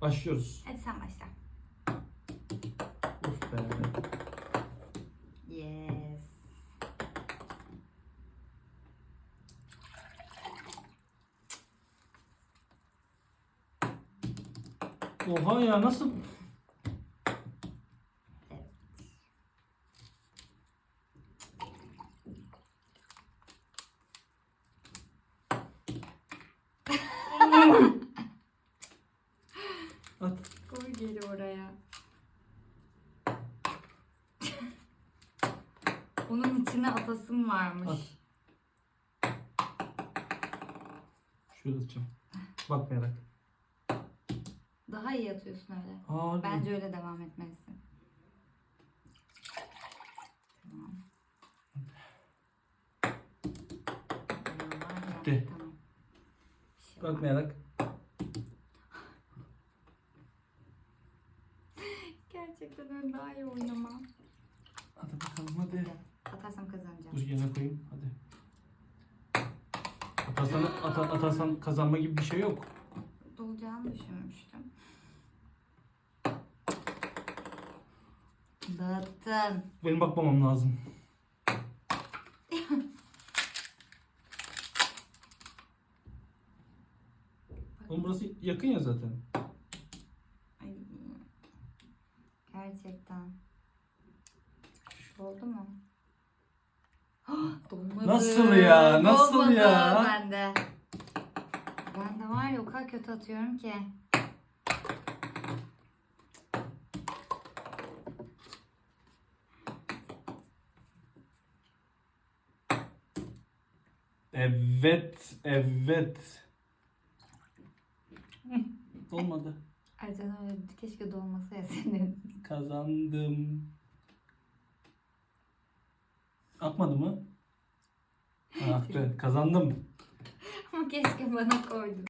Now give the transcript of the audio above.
Başlıyoruz. Hadi sen başla. Of be. Yes. Oha ya nasıl? At. Koy geri oraya. Onun içine atasım varmış. At. Şöyle atacağım. Bakmayarak. Daha iyi atıyorsun öyle. Aa, Bence öyle devam etmelisin. Tamam. Bitti. Tamam. Şey. Bakmayarak. Gerçekten ben daha iyi oynamam. Hadi bakalım hadi. Atarsam kazanacağım. Dur yerine koyayım hadi. Atarsan, ata, atarsan kazanma gibi bir şey yok. Dolacağını düşünmüştüm. Dağıttın. Benim bakmamam lazım. Oğlum burası yakın ya zaten. Gerçekten. Oldu mu? Dolmadı. Nasıl ya? Nasıl Dolmadı ya? Bende. Ben de var ya o kadar kötü atıyorum ki. Evet, evet. Olmadı. Ercan öyle keşke dolması ya senin. Kazandım. Akmadı mı? Ha, aktı. Kazandım. Ama keşke bana koydun.